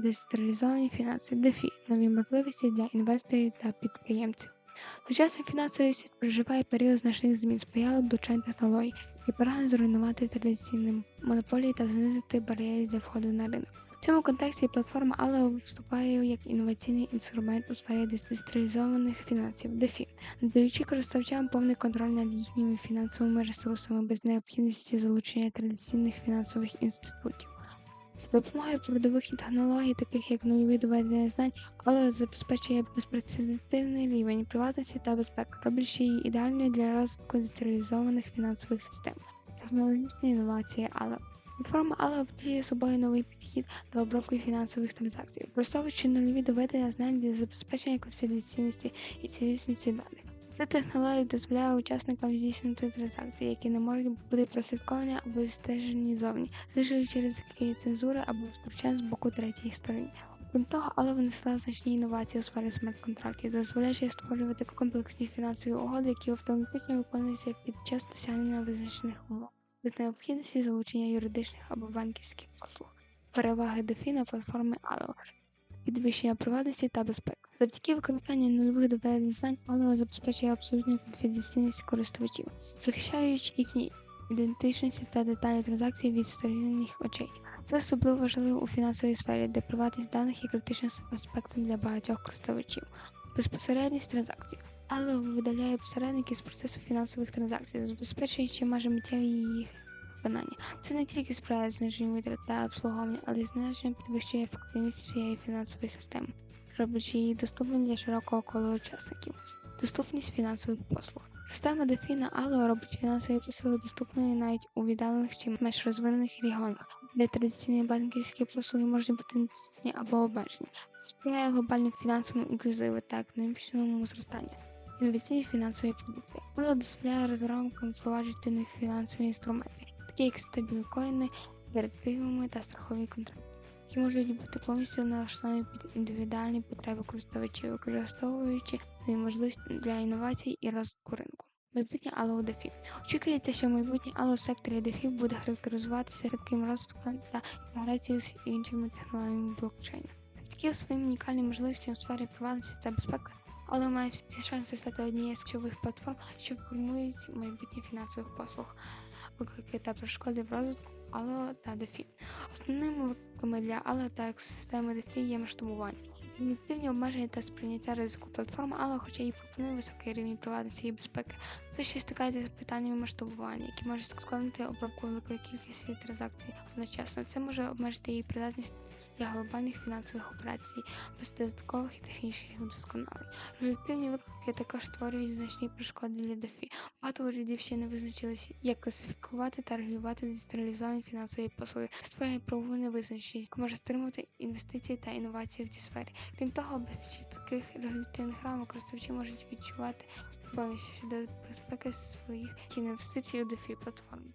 децентралізовані фінанси, ДефІ, нові можливості для інвесторів та підприємців. Сучасний фінансовий світ проживає період значних змін, сприяли блокчейн технологій, які прагнуть зруйнувати традиційні монополії та знизити бар'єри для входу на ринок. В цьому контексті платформа Allo виступає як інноваційний інструмент у сфері децентралізованих фінансів ДефІ, надаючи користувачам повний контроль над їхніми фінансовими ресурсами без необхідності залучення традиційних фінансових інститутів. За допомогою передових технологій, таких як нульові доведення знань, але забезпечує безпрецедентний рівень приватності та безпеки, роблячи її ідеальною для розвитку децентралізованих фінансових систем. Технологічні інновації але Платформа Allo втілює собою новий підхід до обробки фінансових транзакцій, використовуючи нульові доведення знань для забезпечення конфіденційності і цілісності даних. Ця технологія дозволяє учасникам здійснювати транзакції, які не можуть бути прослідковані або відстежені зовні, знижуючи ризики цензури або втручань з боку третіх сторін. Крім того, але внесла значні інновації у сфері смарт-контрактів, дозволяючи створювати комплексні фінансові угоди, які автоматично виконуються під час досягнення визначених умов, без необхідності залучення юридичних або банківських послуг. Переваги DeFi на платформі Allo підвищення приватності та безпеки. Завдяки використанню нульових доведень знань Allo забезпечує абсолютну конфіденційність користувачів, захищаючи їхні ідентичності та деталі транзакцій від сторонніх очей. Це особливо важливо у фінансовій сфері, де приватність даних є критичним аспектом для багатьох користувачів. Безпосередність транзакцій. Але видаляє посередників з процесу фінансових транзакцій, забезпечуючи майже миттєві їх виконання. Це не тільки сприяє зниженню витрат та обслуговування, але й значно підвищує ефективність всієї фінансової системи, роблячи її доступною для широкого кола учасників. Доступність фінансових послуг. Система DeFi на Allo робить фінансові послуги доступною навіть у віддалених чи менш розвинених регіонах, де традиційні банківські послуги можуть бути недоступні або обмежені. Це сприяє глобальному фінансовому інклюзиву та економічному зростанню. Інноваційні фінансові продукти. Allo дозволяє розробникам впроваджувати фінансові інструменти, як стабілкоїни, директивами та страхові контракти, які можуть бути повністю налаштовані під індивідуальні потреби користувачів, використовуючи нові можливості для інновацій і розвитку ринку. Майбутнє DeFi. Очікується, що майбутнє Allo в секторі DeFi буде характеризуватися швидким розвитком та інтеграцією з іншими технологіями блокчейну. Такі своїми унікальними можливостями у сфері приватності та безпеки, але має всі шанси стати однією з ключових платформ, що формують майбутнє фінансових послуг, виклики та перешкоди в розвитку Allo та Дефі. Основними викликами для Алла та екосистеми Дефі є масштабування. Примітивні обмеження та сприйняття ризику платформа але хоча і пропонує високий рівень приватності і безпеки, все ще стикається з питаннями масштабування, які можуть ускладнити обробку великої кількості транзакцій одночасно. Це може обмежити її придатність для глобальних фінансових операцій без додаткових і технічних удосконалень. Регулятивні виклики також створюють значні перешкоди для DeFi. Багато урядів ще не визначилися, як класифікувати та регулювати децентралізовані фінансові послуги. Створює правову невизначеність, яка може стримувати інвестиції та інновації в цій сфері. Крім того, без чітких регулятивних рамок користувачі можуть відчувати повністю щодо безпеки своїх інвестицій у DeFi платформі.